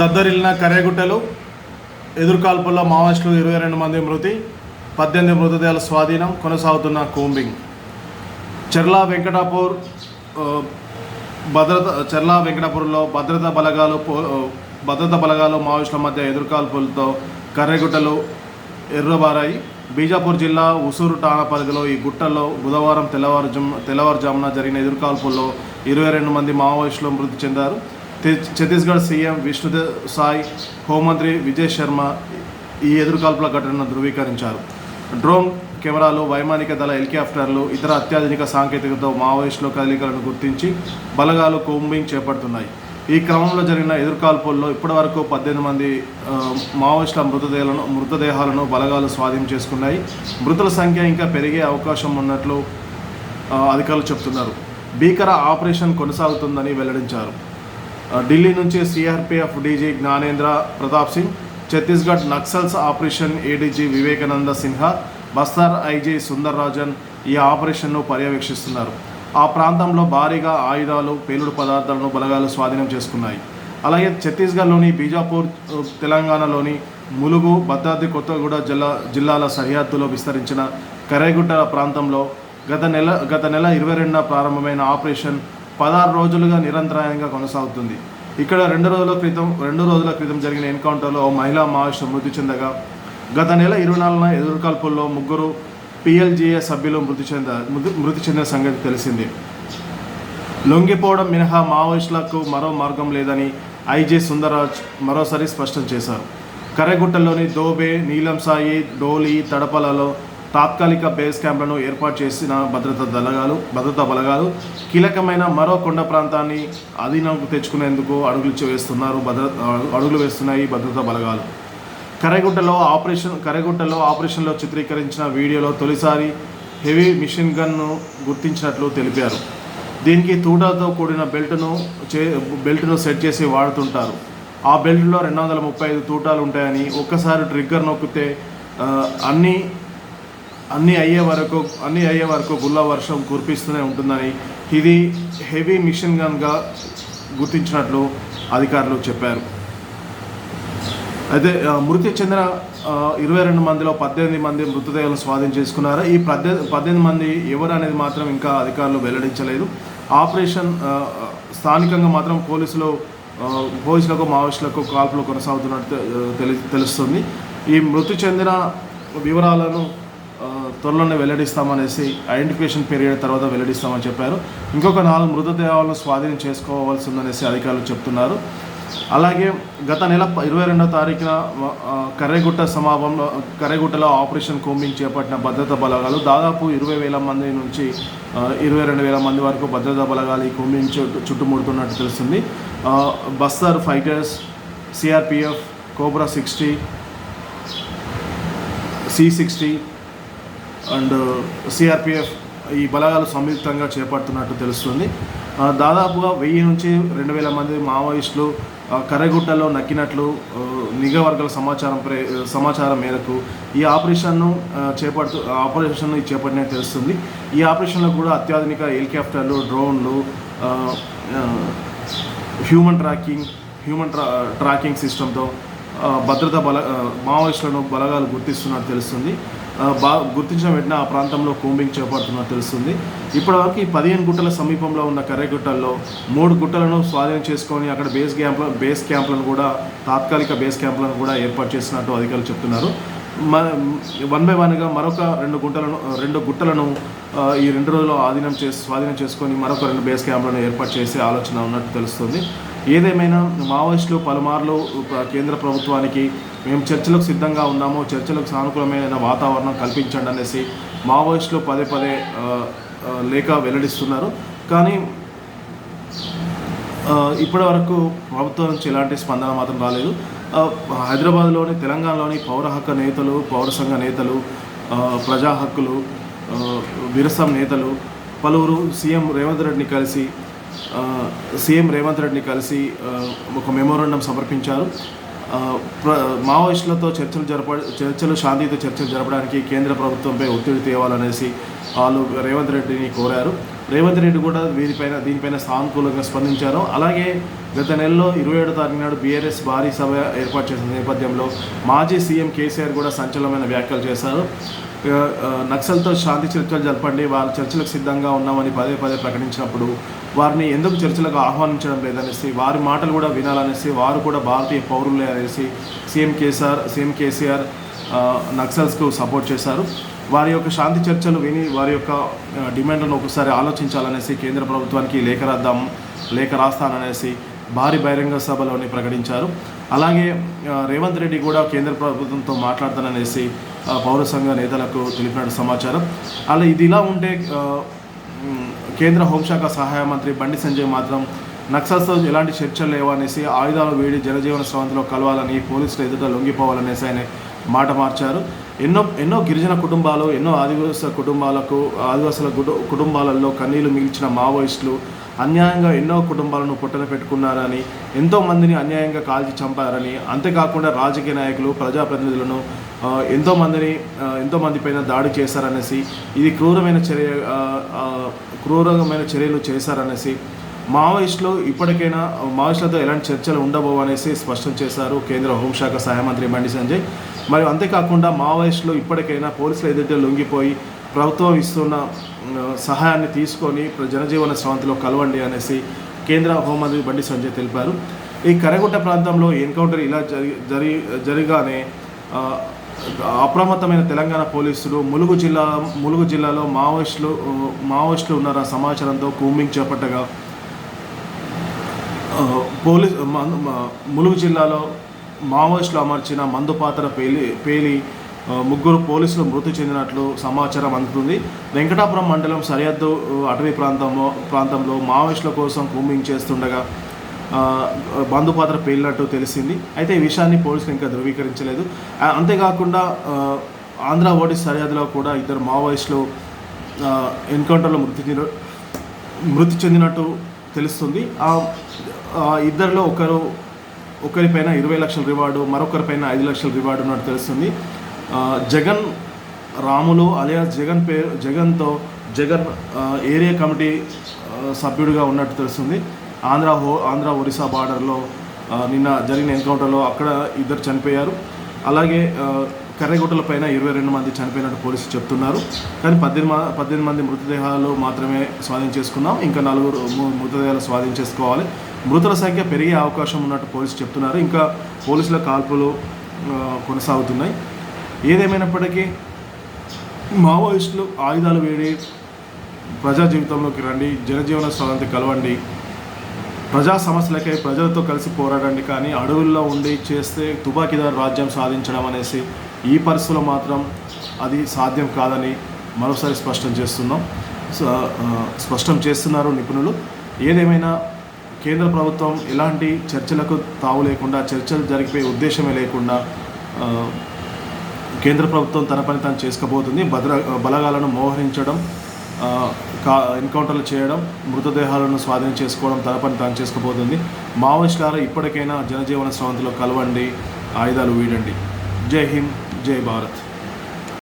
దద్దరిల్లిన కర్రెగుట్టలు ఎదురుకాల్పుల్లో మావోయిస్టులు ఇరవై రెండు మంది మృతి పద్దెనిమిది మృతదేహాల స్వాధీనం కొనసాగుతున్న కూంబింగ్. చెర్ల వెంకటాపూర్ భద్రత చెర్లా వెంకటాపూర్లో భద్రతా బలగాలు భద్రతా బలగాలు మావోయిస్టుల మధ్య ఎదురుకాల్పులతో కర్రెగుట్టలు ఎర్రబారాయి. బీజాపూర్ జిల్లా ఉసూరు ఠాణా పరిధిలో ఈ గుట్టల్లో బుధవారం తెల్లవారుజాము తెల్లవారుజామున జరిగిన ఎదురుకాల్పుల్లో ఇరవై రెండు మంది మావోయిస్టులు మృతి చెందారు. ఛత్తీస్గఢ్ సీఎం విష్ణుదేవ్ సాయ్ హోంమంత్రి విజయ్ శర్మ ఈ ఎదురుకాల్పుల ఘటనను ధృవీకరించారు. డ్రోన్ కెమెరాలు వైమానిక దళ హెలికాప్టర్లు ఇతర అత్యాధునిక సాంకేతికతతో మావోయిస్టుల కదలికలను గుర్తించి బలగాలు కోంబింగ్ చేపడుతున్నాయి. ఈ క్రమంలో జరిగిన ఎదురుకాల్పుల్లో ఇప్పటివరకు పద్దెనిమిది మంది మావోయిస్టుల మృతదేహాలను మృతదేహాలను బలగాలు స్వాధీనం చేసుకున్నాయి. మృతుల సంఖ్య ఇంకా పెరిగే అవకాశం ఉన్నట్లు అధికారులు చెబుతున్నారు భీకర ఆపరేషన్ కొనసాగుతుందని వెల్లడించారు. ఢిల్లీ నుంచి CRPF DG Gyanendra Pratap Singh Chhattisgarh Naxals operation ADG Vivekananda Sinha Bastar IG Sundar Rajan ఈ ఆపరేషన్ను పర్యవేక్షిస్తున్నారు. ఆ ప్రాంతంలో భారీగా ఆయుధాలు పేలుడు పదార్థాలను బలగాలు స్వాధీనం చేసుకున్నాయి. అలాగే ఛత్తీస్గఢ్లోని బీజాపూర్ తెలంగాణలోని ములుగు భద్రాద్రి కొత్తగూడ జిల్లా జిల్లాల సరిహద్దులో విస్తరించిన కరేగుట్ట ప్రాంతంలో గత నెల గత నెల ఇరవై రెండున ప్రారంభమైన ఆపరేషన్ పదహారు రోజులుగా నిరంతరాయంగా కొనసాగుతుంది. ఇక్కడ రెండు రోజుల క్రితం రెండు రోజుల క్రితం జరిగిన ఎన్కౌంటర్లో ఓ మహిళా మావోయిస్టు మృతి చెందగా గత నెల ఇరవై నాలుగున ఎదురుకాల్పుల్లో ముగ్గురు పిఎల్జీఏ సభ్యులు మృతి చెంద మృతి- మృతి చెందిన సంగతి తెలిసిందే. లొంగిపోవడం మినహా మావోయిస్టులకు మరో మార్గం లేదని ఐజే సుందరరాజ్ మరోసారి స్పష్టం చేశారు. కర్రెగుట్టలోని దోబే నీలం సాయి డోలి తడపలలో తాత్కాలిక బేస్ క్యాంప్లను ఏర్పాటు చేసిన భద్రతా దళగాలు భద్రతా బలగాలు కీలకమైన మరో కొండ ప్రాంతాన్ని అధీనంకు తెచ్చుకునేందుకు అడుగులు వేస్తున్నారు. భద్ర అడుగులు వేస్తున్నాయి భద్రతా బలగాలు. కరెగుట్టలో ఆపరేషన్ కరెగుట్టలో ఆపరేషన్లో చిత్రీకరించిన వీడియోలో తొలిసారి హెవీ మిషన్ గన్ను గుర్తించినట్లు తెలిపారు. దీనికి తూటాతో కూడిన బెల్ట్ను చే బెల్ట్ను సెట్ చేసి వాడుతుంటారు. ఆ బెల్ట్లో రెండు వందల ముప్పై ఐదు తూటాలు ఉంటాయని ఒక్కసారి ట్రిగ్గర్ నొక్కితే అన్నీ అన్నీ అయ్యే వరకు అన్నీ అయ్యే వరకు గుల్ల వర్షం కురిపిస్తూనే ఉంటుందని ఇది హెవీ మిషన్ గన్గా గుర్తించినట్లు అధికారులు చెప్పారు. అయితే మృతి చెందిన ఇరవై రెండు మందిలో పద్దెనిమిది మంది మృతదేహాలను స్వాధీనం చేసుకున్నారు? ఈ పద్దె పద్దెనిమిది మంది ఎవరు అనేది మాత్రం ఇంకా అధికారులు వెల్లడించలేదు. ఆపరేషన్ స్థానికంగా మాత్రం పోలీసులు పోలీసులకు మావోయిస్టులకు కాల్పులు కొనసాగుతున్నట్టు తెలి తెలుస్తుంది. ఈ మృతి చెందిన వివరాలను త్వరలోనే వెల్లడిస్తామనేసి ఐడెంటిఫికేషన్ పీరియడ్ తర్వాత వెల్లడిస్తామని చెప్పారు. ఇంకొక నాలుగు మృతదేహాలను స్వాధీనం చేసుకోవాల్సి ఉందనేసి అధికారులు చెప్తున్నారు. అలాగే గత నెల ఇరవై రెండవ తారీఖున కర్రెగుట్ట సమాపంలో కర్రెగుట్టలో ఆపరేషన్ కోంబింగ్ చేపట్టిన భద్రతా బలగాలు దాదాపు ఇరవై వేల మంది నుంచి ఇరవై రెండు వేల మంది వరకు భద్రతా బలగాలు ఈ కోంబింగ్ చుట్టుముడుతున్నట్టు తెలుస్తుంది. Bastar fighters CRPF cobra sixty C sixty and CRPF ఈ బలగాలు సంయుక్తంగా చేపడుతున్నట్టు తెలుస్తుంది. దాదాపుగా వెయ్యి నుంచి రెండు వేల మంది మావోయిస్టులు కర్రగుట్టలో నక్కినట్లు నిఘా వర్గాల సమాచారం ప్రే సమాచారం మేరకు ఈ ఆపరేషన్ను చేపడుతూ ఆపరేషన్ను చేపట్టినట్టు తెలుస్తుంది. ఈ ఆపరేషన్లో కూడా అత్యాధునిక హెలికాప్టర్లు డ్రోన్లు హ్యూమన్ ట్రాకింగ్ హ్యూమన్ ట్రా ట్రాకింగ్ సిస్టంతో భద్రత భద్రతా బల మావోయిస్టులను బలగాలు గుర్తిస్తున్నట్టు తెలుస్తుంది. బా గుర్తించిన వెంటనే ఆ ప్రాంతంలో కూంబింగ్ చేపడుతున్నట్టు తెలుస్తుంది. ఇప్పటివరకు ఈ పదిహేను గుట్టల సమీపంలో ఉన్న కర్రెగుట్టల్లో మూడు గుట్టలను స్వాధీనం చేసుకొని అక్కడ బేస్ క్యాంప్ బేస్ క్యాంపులను కూడా తాత్కాలిక బేస్ క్యాంపులను కూడా ఏర్పాటు చేసినట్టు అధికారులు చెప్తున్నారు. వన్ బై వన్గా మరొక రెండు గుంటలను రెండు గుట్టలను ఈ రెండు రోజుల్లో ఆధీనం చేసి స్వాధీనం చేసుకొని మరొక రెండు బేస్ క్యాంపులను ఏర్పాటు చేసే ఆలోచన ఉన్నట్టు తెలుస్తుంది. ఏదేమైనా మావోయిస్టులు పలుమార్లు కేంద్ర ప్రభుత్వానికి మేము చర్చలకు సిద్ధంగా ఉన్నాము చర్చలకు సానుకూలమైన వాతావరణం కల్పించండి అనేసి మావోయిస్టులు పదే పదే లేఖ వెల్లడిస్తున్నారు. కానీ ఇప్పటి వరకు ప్రభుత్వం నుంచి ఎలాంటి స్పందన మాత్రం రాలేదు. హైదరాబాద్లోని తెలంగాణలోని పౌర హక్కు నేతలు పౌర సంఘ నేతలు ప్రజా హక్కులు విరసం నేతలు పలువురు సీఎం రేవంత్ రెడ్డిని కలిసి సీఎం రేవంత్ రెడ్డిని కలిసి ఒక మెమోరాండం సమర్పించారు. మావోయిస్టులతో చర్చలు జరప చర్చలు శాంతియుత చర్చలు జరపడానికి కేంద్ర ప్రభుత్వంపై ఒత్తిడి తేవాలనేసి వాళ్ళు రేవంత్ రెడ్డిని కోరారు. రేవంత్ రెడ్డి కూడా వీరిపైన దీనిపైన సానుకూలంగా స్పందించారు. అలాగే గత నెలలో ఇరవై ఏడో తారీఖు నాడు బీఆర్ఎస్ భారీ సభ ఏర్పాటు చేసిన నేపథ్యంలో మాజీ సీఎం కేసీఆర్ కూడా సంచలనమైన వ్యాఖ్యలు చేశారు. నక్సల్తో శాంతి చర్చలు జరపండి వాళ్ళ చర్చలకు సిద్ధంగా ఉన్నామని పదే పదే ప్రకటించినప్పుడు వారిని ఎందుకు చర్చలకు ఆహ్వానించడం లేదనేసి వారి మాటలు కూడా వినాలనేసి వారు కూడా భారతీయ పౌరులే అనేసి సీఎం కేసీఆర్ సీఎం కేసీఆర్ నక్సల్స్కు సపోర్ట్ చేశారు. వారి యొక్క శాంతి చర్చలు విని వారి యొక్క డిమాండ్లను ఒకసారి ఆలోచించాలనేసి కేంద్ర ప్రభుత్వానికి లేఖ రాద్దాం లేఖ రాస్తాననేసి భారీ బహిరంగ సభలోని ప్రకటించారు. అలాగే రేవంత్ రెడ్డి కూడా కేంద్ర ప్రభుత్వంతో మాట్లాడతాననేసి పౌర సంఘ నేతలకు తెలిపినట్టు సమాచారం. అలా ఇది ఇలా ఉంటే కేంద్ర హోంశాఖ సహాయ మంత్రి బండి సంజయ్ మాత్రం నక్సల్స్తో ఎలాంటి చర్చలు లేవనేసి ఆయుధాలు వేడి జనజీవన స్రవంతిలో కలవాలని పోలీసులు ఎదుట లొంగిపోవాలనేసి ఆయన మాట మార్చారు. ఎన్నో ఎన్నో గిరిజన కుటుంబాలు ఎన్నో ఆదివాస కుటుంబాలకు ఆదివాసుల కుటు- కుటుంబాలలో కన్నీళ్ళు మిగిల్చిన మావోయిస్టులు అన్యాయంగా ఎన్నో కుటుంబాలను పుట్టన పెట్టుకున్నారని ఎంతో మందిని అన్యాయంగా కాల్చి చంపారని అంతేకాకుండా రాజకీయ నాయకులు ప్రజాప్రతినిధులను ఎంతోమందిని ఎంతో మందిని ఎంతో మంది పైన దాడి చేశారనేసి ఇది క్రూరమైన చర్య క్రూరమైన చర్యలు చేశారనేసి మావోయిస్టులు ఇప్పటికైనా మావోయిస్టులతో ఎలాంటి చర్చలు ఉండబోవనేసి స్పష్టం చేశారు కేంద్ర హోంశాఖ సహాయ మంత్రి బండి సంజయ్. మరియు అంతేకాకుండా మావోయిస్టులు ఇప్పటికైనా పోలీసులు ఎదుట లొంగిపోయి ప్రభుత్వం ఇస్తున్న సహాయాన్ని తీసుకొని జనజీవన స్రవంతిలో కలవండి అనేసి కేంద్ర హోంమంత్రి బండి సంజయ్ తెలిపారు. ఈ కరగుట్ట ప్రాంతంలో ఎన్కౌంటర్ ఇలా జరి జరిగానే అప్రమత్తమైన తెలంగాణ పోలీసులు ములుగు జిల్లా ములుగు జిల్లాలో మావోయిస్టులు మావోయిస్టులు ఉన్నారన్న సమాచారంతో కూంబింగ్ చేపట్టగా పోలీస్ ములుగు జిల్లాలో మావోయిస్టులు అమర్చిన మందు పాత్ర పేలి పేలి ముగ్గురు పోలీసులు మృతి చెందినట్లు సమాచారం అందుతుంది. వెంకటాపురం మండలం సరిహద్దు అటవీ ప్రాంతంలో ప్రాంతంలో మావోయిస్టుల కోసం కూంబింగ్ చేస్తుండగా బంధుపాత్ర పేలినట్టు తెలిసింది. అయితే ఈ విషయాన్ని పోలీసులు ఇంకా ధృవీకరించలేదు. అంతేకాకుండా ఆంధ్ర ఓడిస్ సరిహద్దులో కూడా ఇద్దరు మావోయిస్టులు ఎన్కౌంటర్లో మృతి చెందిన మృతి చెందినట్టు తెలుస్తుంది. ఇద్దరిలో ఒకరు ఒకరిపైన ఇరవై లక్షల రివార్డు మరొకరిపైన ఐదు లక్షల రివార్డు ఉన్నట్టు తెలుస్తుంది. జగన్ రాములు అలియాస్ జగన్ పేరు జగన్తో జగన్ ఏరియా కమిటీ సభ్యుడిగా ఉన్నట్టు తెలుస్తుంది. ఆంధ్ర హో ఆంధ్ర ఒరిస్సా బార్డర్లో నిన్న జరిగిన ఎన్కౌంటర్లో అక్కడ ఇద్దరు చనిపోయారు. అలాగే ఆ, కర్రెగుట్టల పైన ఇరవై రెండు మంది చనిపోయినట్టు పోలీసులు చెప్తున్నారు. కానీ పద్దెనిమిది పద్దెనిమిది మంది మృతదేహాలు మాత్రమే స్వాధీనం చేసుకున్నాం. ఇంకా నలుగురు మృతదేహాలు స్వాధీనం చేసుకోవాలి. మృతుల సంఖ్య పెరిగే అవకాశం ఉన్నట్టు పోలీసులు చెప్తున్నారు. ఇంకా పోలీసుల కాల్పులు కొనసాగుతున్నాయి. ఏదేమైనప్పటికీ మావోయిస్టులు ఆయుధాలు వేడి ప్రజా జీవితంలోకి రండి జనజీవన స్థలానికి కలవండి. ప్రజా సమస్యలకై ప్రజలతో కలిసి పోరాడండి కానీ అడవుల్లో ఉండి చేస్తే తుపాకీదారు రాజ్యం సాధించడం అనేసి ఈ పరిస్థితుల్లో మాత్రం అది సాధ్యం కాదని మరోసారి స్పష్టం చేస్తున్నాం. స- స్పష్టం చేస్తున్నారు నిపుణులు. ఏదేమైనా కేంద్ర ప్రభుత్వం ఎలాంటి చర్చలకు తావు లేకుండా చర్చలు జరిగిపోయే ఉద్దేశమే లేకుండా కేంద్ర ప్రభుత్వం తన పని తాను చేసుకోబోతుంది. భద్ర బలగాలను మోహరించడం కా ఎన్కౌంటర్లు చేయడం మృతదేహాలను స్వాధీనం చేసుకోవడం తన పని తాను చేసుకోబోతుంది. మావోయిస్టులారా ఇప్పటికైనా జనజీవన స్రవంతిలో కలవండి ఆయుధాలు వీడండి. జై హింద్ జై భారత్.